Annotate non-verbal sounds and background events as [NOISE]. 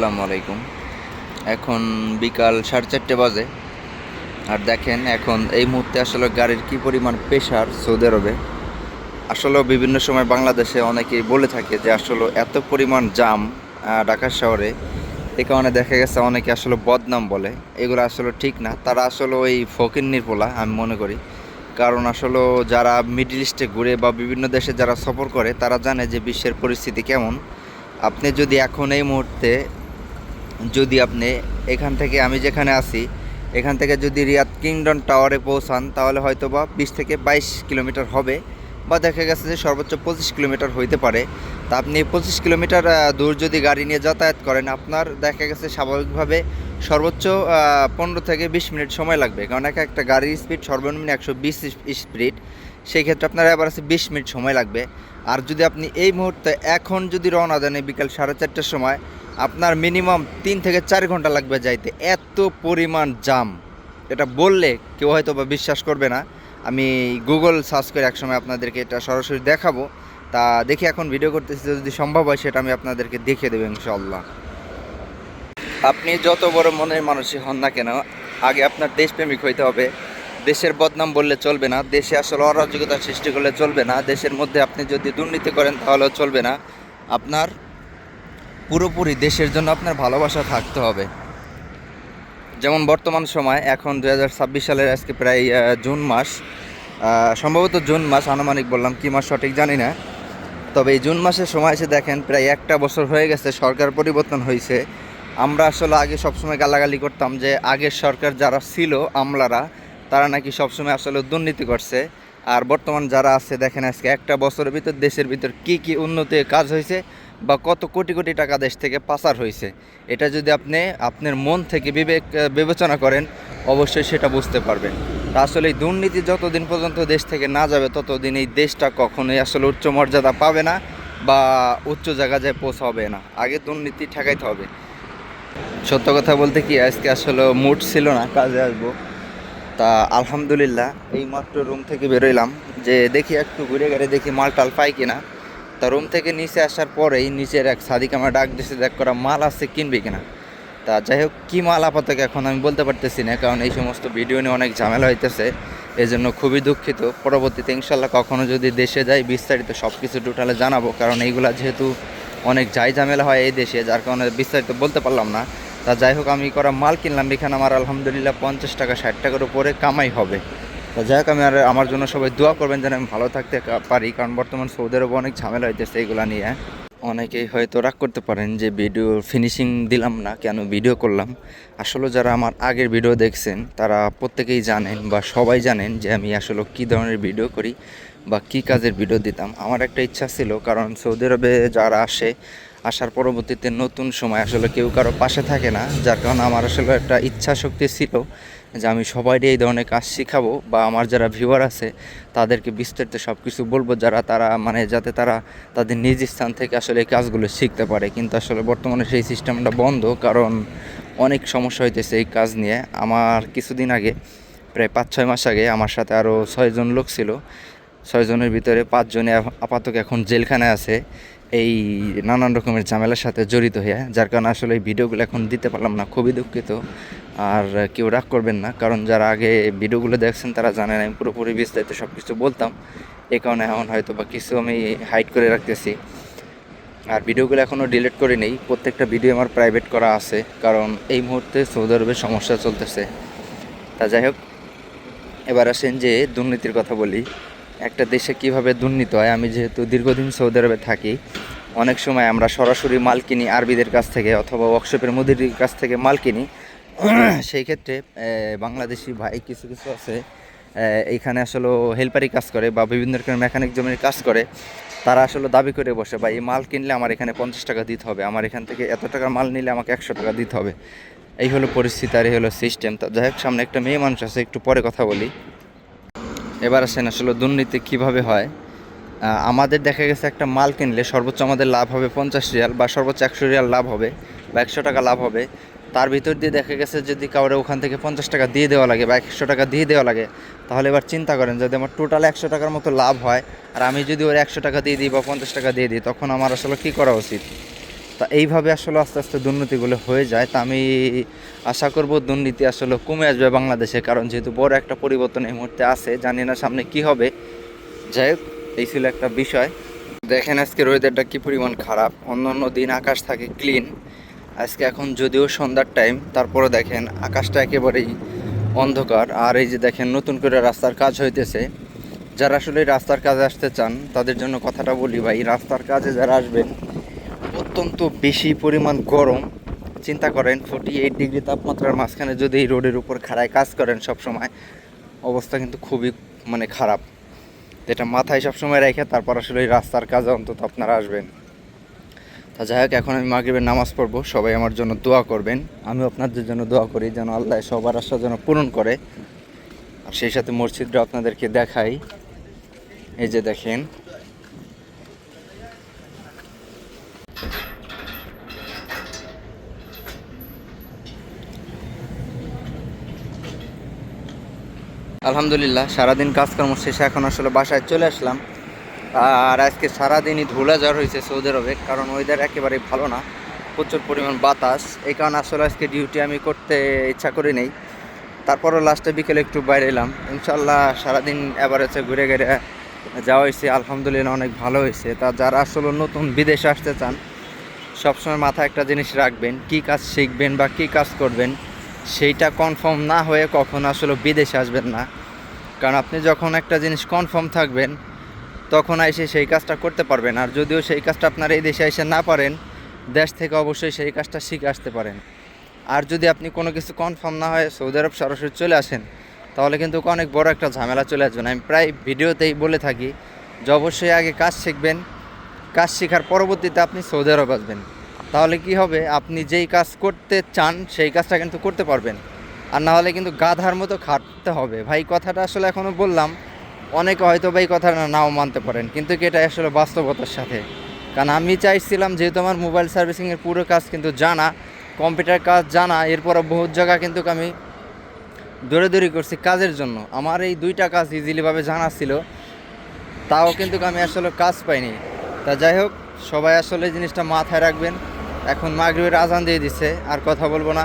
আসসালামু আলাইকুম। এখন বিকাল সাড়ে চারটে বাজে। আর দেখেন এখন এই মুহূর্তে আসলে গাড়ির কি পরিমাণ প্রেশার সৌদি আরবে। আসলে বিভিন্ন সময় বাংলাদেশে অনেকেই বলে থাকে যে আসলে এত পরিমাণ জাম ঢাকা শহরে। এ কারণে দেখা গেছে অনেকে আসলে বদনাম বলে। এগুলো আসলে ঠিক না। তারা আসলে ওই ফকির নির্পোলা আমি মনে করি। কারণ আসলে যারা মিডল ইস্টে ঘুরে বা বিভিন্ন দেশে যারা সফর করে, তারা জানে যে বিশ্বের পরিস্থিতি কেমন। আপনি যদি এখন এই মুহূর্তে যদি আপনি এখান থেকে, আমি যেখানে আছি, এখান থেকে যদি রিয়াদ কিংডম টাওয়ারে পৌঁছান, তাহলে হয়তো বা বিশ থেকে বাইশ কিলোমিটার হবে বা দেখা গেছে যে সর্বোচ্চ পঁচিশ কিলোমিটার হইতে পারে। তা আপনি পঁচিশ কিলোমিটার দূর যদি গাড়ি নিয়ে যাতায়াত করেন, আপনার দেখা গেছে স্বাভাবিকভাবে সর্বোচ্চ পনেরো থেকে বিশ মিনিট সময় লাগবে। কারণ এক একটা গাড়ির স্পিড সর্বনিম্ন একশো বিশ স্পিড সেই ক্ষেত্রে আপনার এবার আছে বিশ মিনিট সময় লাগবে। আর যদি আপনি এই মুহূর্তে এখন যদি রওনা দেন বিকাল সাড়ে চারটার সময় আপনার মিনিমাম তিন থেকে চার ঘণ্টা লাগবে যাইতে। এত পরিমাণ জাম। এটা বললে কেউ হয়তো বা বিশ্বাস করবে না। আমি গুগল সার্চ করে একসময় আপনাদেরকে এটা সরাসরি দেখাবো। তা দেখি এখন ভিডিও করতেছি যদি সম্ভব হয় সেটা আমি আপনাদেরকে দেখিয়ে দেবো ইনশাল্লাহ আপনি যত বড় মনের মানুষই হন না কেন, আগে আপনার দেশপ্রেমিক হইতে হবে। দেশের বদনাম বললে চলবে না। দেশে আসলে অরাজকতা সৃষ্টি করলে চলবে না। দেশের মধ্যে আপনি যদি দুর্নীতি করেন তাহলেও চলবে না। আপনার পুরোপুরি দেশের জন্য আপনার ভালোবাসা থাকতে হবে। যেমন বর্তমান সময়, এখন দু হাজার ছাব্বিশ সালের আজকে প্রায় জুন মাস সম্ভবত জুন মাস, আনুমানিক বললাম, কি মাস সঠিক জানি না। তবে এই জুন মাসের সময় এসে দেখেন, প্রায় একটা বছর হয়ে গেছে সরকার পরিবর্তন হয়েছে। আমরা আসলে আগে সবসময় গালাগালি করতাম যে, আগের সরকার যারা ছিল আমলারা, তারা নাকি সবসময় আসলে দুর্নীতি করছে। আর বর্তমান যারা আছে, দেখেন আজকে একটা বছরের ভিতর, দেশের ভিতর কি কি উন্নতির কাজ হয়েছে বা কত কোটি কোটি টাকা দেশ থেকে পাচার হয়েছে, এটা যদি আপনি আপনার মন থেকে বিবেক বিবেচনা করেন, অবশ্যই সেটা বুঝতে পারবেন। আসলে এই দুর্নীতি যতদিন পর্যন্ত দেশ থেকে না যাবে, ততদিন এই দেশটা কখনোই আসলে উচ্চ মর্যাদা পাবে না বা উচ্চ জায়গায় যায় পৌঁছাবে না। আগে দুর্নীতি ঠেকাইতে হবে। সত্য কথা বলতে কি, আজকে আসলে মুড ছিল না, কাজে আসব। তা আলহামদুলিল্লাহ, এই মাত্র রুম থেকে বেরোইলাম। যে দেখি একটু ঘুরে গেলে দেখি মাল টাল পাই কিনা। তা রুম থেকে নিচে আসার পরেই নিচের এক সাদিক আমার ডাক দিছে দেখ করা মাল আছে, কিনবি কিনা? তা যাই হোক, কী মাল আপাতত এখন আমি বলতে পারতেছি না, কারণ এই সমস্ত ভিডিও নিয়ে অনেক ঝামেলা হইতেছে। এই জন্য খুবই দুঃখিত। পরবর্তীতে ইনশাল্লাহ কখনও যদি দেশে যাই, বিস্তারিত সব কিছু টোটালে জানাব, কারণ এইগুলা যেহেতু অনেক যাই ঝামেলা হয় এই দেশে, যার কারণে বিস্তারিত বলতে পারলাম না। তা যাই হোক, আমি করা মাল কিনলাম, এখানে আমার আলহামদুলিল্লাহ পঞ্চাশ টাকা, ষাট টাকার উপরে কামাই হবে। তা যাই হোক, আমি আর আমার জন্য সবাই দোয়া করবেন যেন আমি ভালো থাকতে পারি। কারণ বর্তমান সৌদি আরবে অনেক ঝামেলা হইতেছে এগুলা নিয়ে। অনেকেই হয়তো রাগ করতে পারেন যে ভিডিও ফিনিশিং দিলাম না, কেন ভিডিও করলাম? আসলে যারা আমার আগের ভিডিও দেখছেন, তারা প্রত্যেকেই জানেন বা সবাই জানেন যে আমি আসলে কী ধরনের ভিডিও করি বা কী কাজের ভিডিও দিতাম। আমার একটা ইচ্ছা ছিল, কারণ সৌদি আরবে যারা আসে, আসার পরবর্তীতে নতুন সময় আসলে কেউ কারও পাশে থাকে না, যার কারণে আমার আসলে একটা ইচ্ছা শক্তি ছিল যে আমি সবাইকে এই ধরনের কাজ শেখাবো বা আমার যারা ভিউয়ার আছে, তাদেরকে বিস্তারিত সব কিছু বলব যারা তারা মানে যাতে তারা তাদের নিজ স্থান থেকে আসলে এই কাজগুলো শিখতে পারে। কিন্তু আসলে বর্তমানে সেই সিস্টেমটা বন্ধ, কারণ অনেক সমস্যা হইতেছে এই কাজ নিয়ে। আমার কিছুদিন আগে, প্রায় পাঁচ ছয় মাস আগে আমার সাথে আরও ছয়জন লোক ছিল। ছয়জনের ভিতরে পাঁচজনে আপাতত এখন জেলখানায় আছে। এই নানান রকমের ঝামেলার সাথে জড়িত হয়ে, যার কারণে আসলে এই ভিডিওগুলো এখন দিতে পারলাম না, খুবই দুঃখিত। আর কেউ রাগ করবেন না, কারণ যারা আগে ভিডিওগুলো দেখছেন তারা জানেন আমি পুরোপুরি বিস্তারিত সব কিছু বলতাম। এই কারণে এখন হয়তো বা কিছু আমি হাইড করে রাখতেছি। আর ভিডিওগুলো এখনও ডিলিট করে নেই, প্রত্যেকটা ভিডিও আমার প্রাইভেট করা আছে, কারণ এই মুহূর্তে সৌদি আরবের সমস্যা চলতেছে। তা যাই হোক, এবার আসেন যে দুর্নীতির কথা বলি। একটা দেশে কীভাবে দুর্নীতি হয়, আমি যেহেতু দীর্ঘদিন সৌদি আরবে থাকি, অনেক সময় আমরা সরাসরি মাল কিনি আরবিদের কাছ থেকে অথবা ওয়ার্কশপের মুদির কাছ থেকে মাল কিনি। [CLEARS THROAT] সেই ক্ষেত্রে বাংলাদেশি ভাই কিছু কিছু আছে এইখানে আসলে হেল্পারি কাজ করে বা বিভিন্ন রকমের মেকানিক জমির কাজ করে। তারা আসলে দাবি করে বসে বা এই মাল কিনলে আমার এখানে পঞ্চাশ টাকা দিতে হবে, আমার এখান থেকে এত টাকার মাল নিলে আমাকে একশো টাকা দিতে হবে। এই হলো পরিস্থিতি আর এই হলো সিস্টেম তো যাই হোক, সামনে একটা মেয়ে মানুষ আছে, একটু পরে কথা বলি। এবার আসেন আসলে দুর্নীতি কীভাবে হয়? আমাদের দেখা গেছে একটা মাল কিনলে সর্বোচ্চ আমাদের লাভ হবে পঞ্চাশ রিয়াল বা সর্বোচ্চ একশো রিয়াল লাভ হবে বা একশো টাকা লাভ হবে। তার ভিতর দিয়ে দেখা গেছে যদি কাউরে ওখান থেকে পঞ্চাশ টাকা দিয়ে দেওয়া লাগে বা একশো টাকা দিয়ে দেওয়া লাগে, তাহলে এবার চিন্তা করেন যদি আমার টোটাল একশো টাকার মতো লাভ হয় আর আমি যদি ওর একশো টাকা দিয়ে দিই বা পঞ্চাশ টাকা দিয়ে দিই, তখন আমার আসলে কী করা উচিত? তা এইভাবে আসলে আস্তে আস্তে দুর্নীতিগুলো হয়ে যায়। তা আমি আশা করব দুর্নীতি আসলে কমে আসবে বাংলাদেশে, কারণ যেহেতু বড় একটা পরিবর্তন এই মুহূর্তে আছে, জানি না সামনে কি হবে। যাই হোক, এই ছিল একটা বিষয়। দেখেন আজকে ওয়েদারটা কি পরিমাণ খারাপ। অন্য অন্য দিন আকাশ থাকে ক্লিন আজকে এখন যদিও সন্ধ্যার টাইম তারপরে দেখেন আকাশটা একেবারেই অন্ধকার। আর এই যে দেখেন নতুন করে রাস্তার কাজ হইতেছে। যারা আসলে রাস্তার কাজে আসতে চান, তাদের জন্য কথাটা বলি ভাই, রাস্তার কাজে যারা আসবেন অত্যন্ত বেশি পরিমাণ গরম, চিন্তা করেন ফোর্টি এইট ডিগ্রি তাপমাত্রার মাঝখানে যদি এই রোডের উপর খাড়ায় কাজ করেন সব সময় অবস্থা কিন্তু খুবই মানে খারাপ। এটা মাথায় সবসময় রেখে তারপর আসলে এই রাস্তার কাজে অন্তত আপনারা আসবেন। তা যাই হোক, এখন আমি মাগরিবের নামাজ পড়ব, সবাই আমার জন্য দোয়া করবেন। আমি আপনাদের জন্য দোয়া করি, যেন আল্লাহ সবার আশা যেন পূরণ করে। আর সেই সাথে মসজিদটা আপনাদেরকে দেখাই। এই যে দেখেন আলহামদুলিল্লাহ, সারাদিন কাজকর্ম শেষে এখন আসলে বাসায় চলে আসলাম। আর আজকে সারাদিনই ধুলা জ্বর হয়েছে সৌদি আরবে কারণ ওয়েদার একেবারেই ভালো না, প্রচুর পরিমাণ বাতাস। এই কারণে আসলে আজকে ডিউটি আমি করতে ইচ্ছা করি নেই। তারপরও লাস্টে বিকেলে একটু বাইরে এলাম। ইনশাল্লাহ সারাদিন অ্যাভারেজে ঘুরে ঘুরে যাওয়া হয়েছে, আলহামদুলিল্লাহ অনেক ভালো হয়েছে। তা যারা আসলে নতুন বিদেশে আসতে চান, সবসময় মাথায় একটা জিনিস রাখবেন, কি কাজ শিখবেন বা কি কাজ করবেন, সেইটা কনফার্ম না হয়ে কখনো আসলে বিদেশে আসবেন না। কারণ আপনি যখন একটা জিনিস কনফার্ম থাকবেন, তখন এসে সেই কাজটা করতে পারবেন। আর যদিও সেই কাজটা আপনারা এই দেশে এসে না পারেন, দেশ থেকে অবশ্যই সেই কাজটা শিখে আসতে পারেন। আর যদি আপনি কোনো কিছু কনফার্ম না হয়, সৌদি আরব সরাসরি চলে আসেন, তাহলে কিন্তু অনেক বড় একটা ঝামেলা চলে আসবেন আমি প্রায় ভিডিওতেই বলে থাকি যে অবশ্যই আগে কাজ শিখবেন, কাজ শেখার পরবর্তীতে আপনি সৌদি আরব আসবেন। তাহলে কি হবে? আপনি যেই কাজ করতে চান, সেই কাজটা কিন্তু করতে পারবেন। আর না হলে কিন্তু গাধার মতো খাটতে হবে। ভাই, কথাটা আসলে এখনও বললাম, অনেকে হয়তো ভাই কথাটা নাও মানতে পারেন, কিন্তু কি এটা আসলে বাস্তবতার সাথে? কারণ আমি চাইছিলাম, যেহেতু আমার মোবাইল সার্ভিসিংয়ের পুরো কাজ কিন্তু জানা, কম্পিউটার কাজ জানা, এরপর বহুত জায়গা কিন্তু আমি দৌড়াদৌড়ি করছি কাজের জন্য। আমার এই দুইটা কাজ ইজিলিভাবে জানা ছিল, তাও কিন্তু আমি আসলে কাজ পাইনি। তা যাই হোক, সবাই আসলে জিনিসটা মাথায় রাখবেন। এখন মাগরিবের আজান দিয়ে দিচ্ছে আর কথা বলব না।